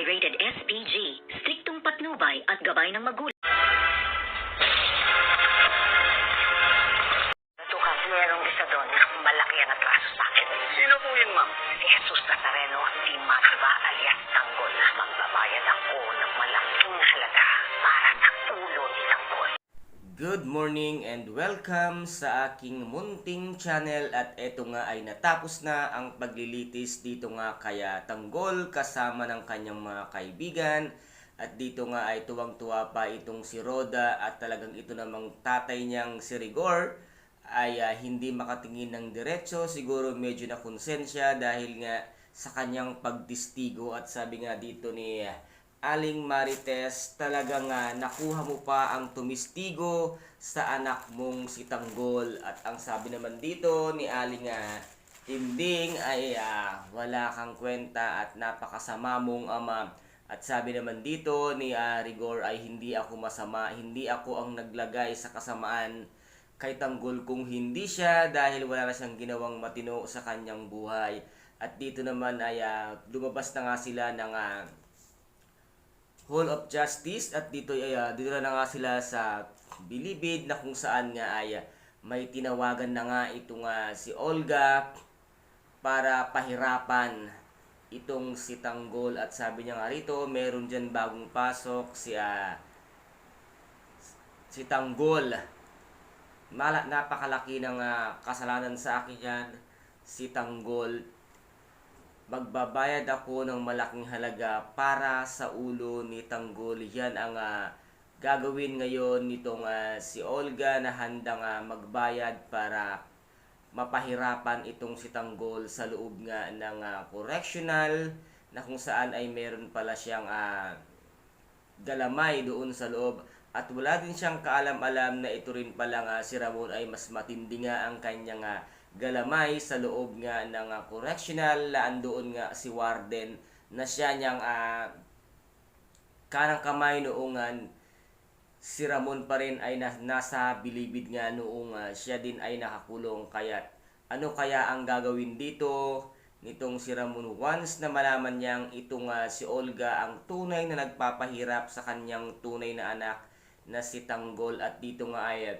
ay rated SPG, striktong patnubay at gabay ng magulang. Tukang merong isa doon na malaki ang atraso sa akin. Sino po yun, ma'am? Si Jesus Nazareno, di Matiba alias Good morning and welcome sa aking munting channel at eto nga ay natapos na ang paglilitis. Dito nga kaya Tanggol kasama ng kanyang mga kaibigan. At dito nga ay tuwang-tuwa pa itong si Roda at talagang ito namang tatay niyang si Rigor ay ah, hindi makatingin ng diretso. Siguro medyo na konsensya dahil nga sa kanyang pagdistigo at sabi nga dito ni ah, Aling Marites, talagang nga nakuha mo pa ang tumistigo sa anak mong si Tanggol. At ang sabi naman dito ni Aling nga, Tinding ay ah, wala kang kwenta at napakasama mong ama. At sabi naman dito ni ah, Rigor ay hindi ako masama, hindi ako ang naglagay sa kasamaan kay Tanggol kung hindi siya dahil wala na siyang ginawang matino sa kanyang buhay. At dito naman ay ah, lumabas na nga sila ng ah, Hall of Justice at dito ay ah, dito na nga sila sa Bilibid na kung saan nga ay ah, may tinawagan na nga itong ah, si Olga para pahirapan itong si Tanggol. At sabi niya nga rito meron dyan bagong pasok si ah, si Tanggol. Mala, napakalaki ng ah, kasalanan sa akin yan si Tanggol magbabayad ako ng malaking halaga para sa ulo ni Tanggol. Yan ang ah, gagawin ngayon nitong ah, si Olga na handang ah, magbayad para mapahirapan itong si Tanggol sa loob nga ng ah, correctional na kung saan ay meron pala siyang ah, galamay doon sa loob at wala din siyang kaalam-alam na ito rin pala nga si Ramon ay mas matindi nga ang kanyang ah, galamay sa loob nga ng ah, correctional laan doon nga si Warden na siya niyang ah, kanang kamay noong ah, si Ramon pa rin ay nas- nasa bilibid nga noong ah, siya din ay nakakulong. Kaya ano kaya ang gagawin dito nitong si Ramon? Once na malaman niyang itong ah, si Olga ang tunay na nagpapahirap sa kanyang tunay na anak na si Tanggol at dito nga ay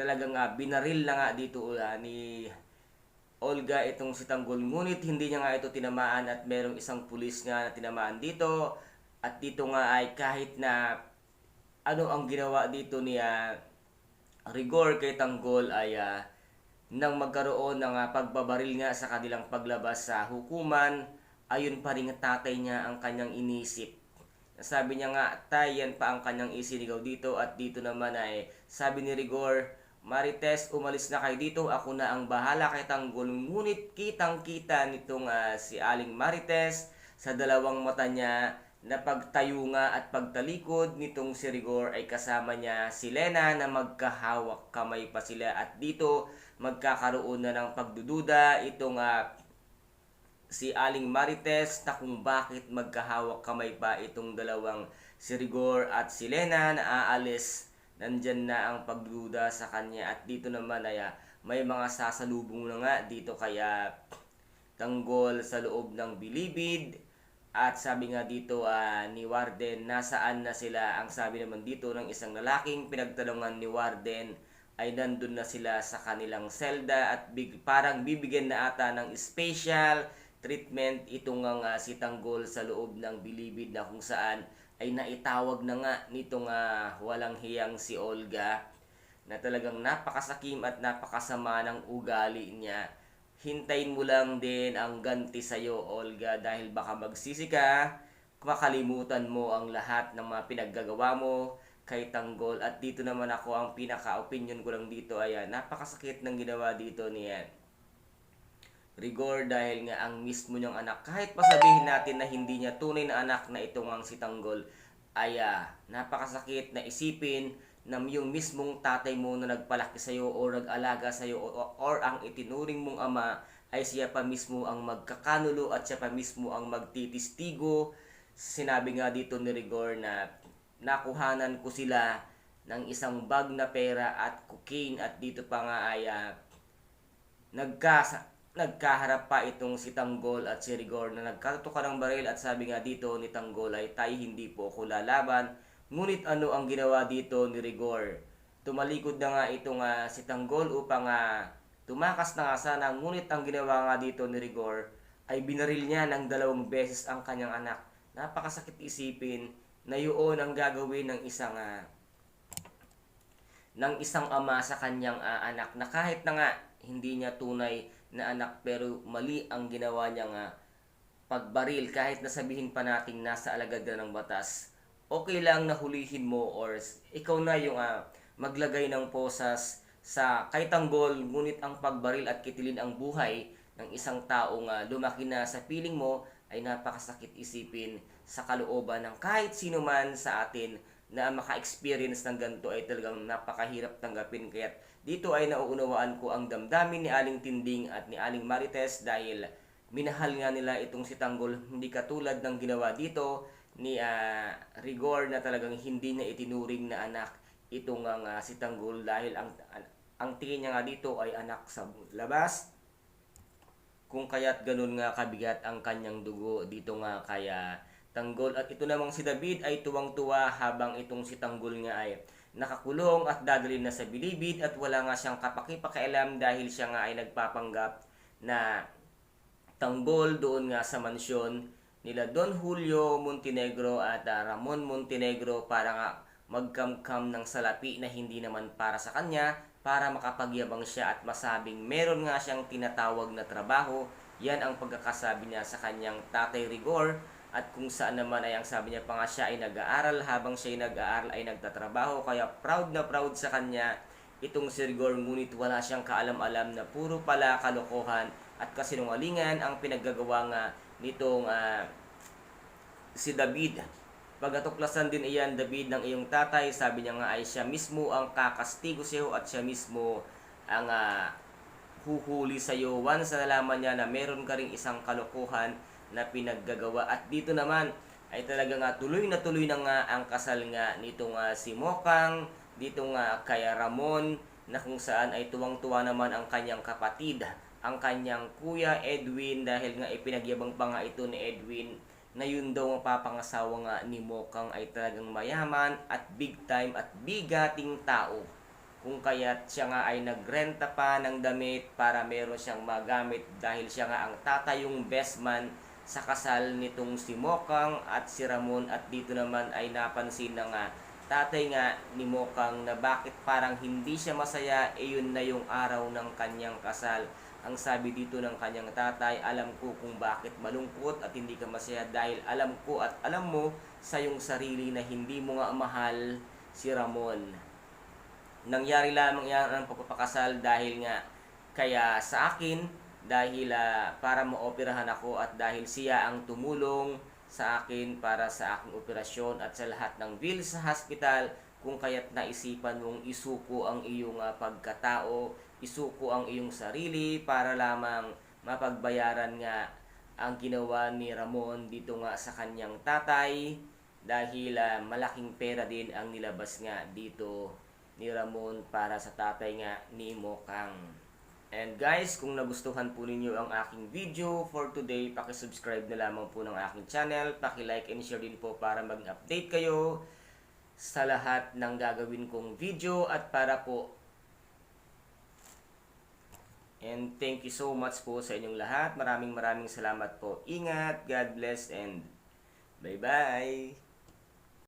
talagang nga binaril na nga dito ah, ni Olga itong si Tanggol. Ngunit hindi niya nga ito tinamaan at merong isang pulis nga na tinamaan dito. At dito nga ay kahit na ano ang ginawa dito niya Rigor kay Tanggol ay ah, nang magkaroon ng ah, pagbabaril nga sa kanilang paglabas sa hukuman ayun pa rin tatay niya ang kanyang inisip. Sabi niya nga tay yan pa ang kanyang isinigaw dito at dito naman ay sabi ni Rigor Marites, umalis na kayo dito. Ako na ang bahala kay Tanggol. Ngunit kitang-kita nitong ah, si Aling Marites sa dalawang mata niya na pagtayo nga at pagtalikod nitong si Rigor ay kasama niya si Lena na magkahawak kamay pa sila at dito magkakaroon na ng pagdududa itong ah, si Aling Marites na kung bakit magkahawak kamay pa itong dalawang si Rigor at si Lena na aalis nandyan na ang pagduda sa kanya at dito naman ay ah, may mga sasalubong na nga dito kaya tanggol sa loob ng bilibid. At sabi nga dito ah, ni Warden nasaan na sila? Ang sabi naman dito ng isang lalaking pinagtanungan ni Warden ay nandun na sila sa kanilang selda at big, parang bibigyan na ata ng special treatment. Itong nga si Tanggol sa loob ng bilibid na kung saan ay naitawag na nga nitong ah, walang hiyang si Olga na talagang napakasakim at napakasama ng ugali niya. Hintayin mo lang din ang ganti sa'yo, Olga, dahil baka magsisi ka, makalimutan mo ang lahat ng mga pinaggagawa mo kay Tanggol. At dito naman ako, ang pinaka-opinion ko lang dito ay ah, napakasakit ng ginawa dito niya. Rigor dahil nga ang mismo niyang anak, kahit pa sabihin natin na hindi niya tunay na anak na itong ang si Tanggol, ay ah, napakasakit na isipin na yung mismong tatay mo na nagpalaki sa'yo o nag-alaga sa'yo o, or ang itinuring mong ama ay siya pa mismo ang magkakanulo at siya pa mismo ang magtitistigo. Sinabi nga dito ni Rigor na nakuhanan ko sila ng isang bag na pera at cocaine at dito pa nga ay ah, nagka nagkaharap pa itong si Tanggol at si Rigor na nagkatutukan ng baril at sabi nga dito ni Tanggol ay tay hindi po ako lalaban. Ngunit ano ang ginawa dito ni Rigor? Tumalikod na nga itong ah, si Tanggol upang ah, tumakas na nga sana. Ngunit ang ginawa nga dito ni Rigor ay binaril niya ng dalawang beses ang kanyang anak. Napakasakit isipin na yun ang gagawin ng isang ah, ng isang ama sa kanyang ah, anak na kahit na nga hindi niya tunay na anak pero mali ang ginawa niya nga pagbaril. Kahit na sabihin pa nating nasa alagad na ng batas okay lang na hulihin mo or ikaw na yung ah, maglagay ng posas sa kay tanggol ngunit ang pagbaril at kitilin ang buhay ng isang taong ah, lumaki na sa piling mo ay napakasakit isipin sa kalooban ng kahit sino man sa atin na maka-experience ng ganito ay talagang napakahirap tanggapin. Kaya dito ay nauunawaan ko ang damdamin ni Aling Tinding at ni Aling Marites dahil minahal nga nila itong si Tanggol. Hindi katulad ng ginawa dito ni ah, Rigor na talagang hindi niya itinuring na anak itong ang ah, si Tanggol dahil ang ang tingin niya nga dito ay anak sa labas. Kung kaya't ganun nga kabigat ang kanyang dugo dito nga kaya Tanggol. At ito namang si David ay tuwang-tuwa habang itong si Tanggol nga ay nakakulong at dadalhin na sa bilibid at wala nga siyang kapakipakialam dahil siya nga ay nagpapanggap na tanggol doon nga sa mansyon nila Don Julio Montenegro at ah, Ramon Montenegro para nga magkamkam ng salapi na hindi naman para sa kanya para makapagyabang siya at masabing meron nga siyang tinatawag na trabaho. Yan ang pagkakasabi niya sa kanyang tatay Rigor at kung saan naman ay ang sabi niya pa nga siya ay nag-aaral. Habang siya ay nag-aaral ay nagtatrabaho. Kaya proud na proud sa kanya itong si Rigor ngunit wala siyang kaalam-alam na puro pala kalokohan at kasinungalingan ang pinaggagawa nga nitong ah, si David. Pagkatuklasan din iyan, David, ng iyong tatay, sabi niya nga ay siya mismo ang kakastigo sa at siya mismo ang ah, huhuli sa iyo once na nalaman niya na meron ka ring isang kalokohan na pinaggagawa. At dito naman ay talaga nga tuloy na tuloy na nga ang kasal nga nitong ah, si Mokang, dito nga kay Ramon, na kung saan ay tuwang-tuwa naman ang kanyang kapatid, ang kanyang kuya Edwin dahil nga ipinagyabang pa nga ito ni Edwin na yun daw ang papangasawa nga ni Mokang ay talagang mayaman at big time at bigating tao. Kung kaya't siya nga ay nagrenta pa ng damit para meron siyang magamit dahil siya nga ang tatayong best man sa kasal nitong si Mokang at si Ramon at dito naman ay napansin na nga tatay nga ni Mokang na bakit parang hindi siya masaya e yun na yung araw ng kanyang kasal. Ang sabi dito ng kanyang tatay, alam ko kung bakit malungkot at hindi ka masaya dahil alam ko at alam mo sa iyong sarili na hindi mo nga mahal si Ramon. Nangyari lamang yan ang pagpapakasal dahil nga kaya sa akin dahil ah, para maoperahan ako at dahil siya ang tumulong sa akin para sa aking operasyon at sa lahat ng bills sa hospital kung kaya't naisipan mong isuko ang iyong ah, pagkatao, isuko ang iyong sarili para lamang mapagbayaran nga ang ginawa ni Ramon dito nga sa kanyang tatay dahil ah, malaking pera din ang nilabas nga dito ni Ramon para sa tatay nga ni Mokang. And guys, kung nagustuhan po ninyo ang aking video for today, paki-subscribe na lamang po ng aking channel, paki-like and share din po para maging update kayo sa lahat ng gagawin kong video at para po And thank you so much po sa inyong lahat. Maraming maraming salamat po. Ingat, God bless, and bye-bye!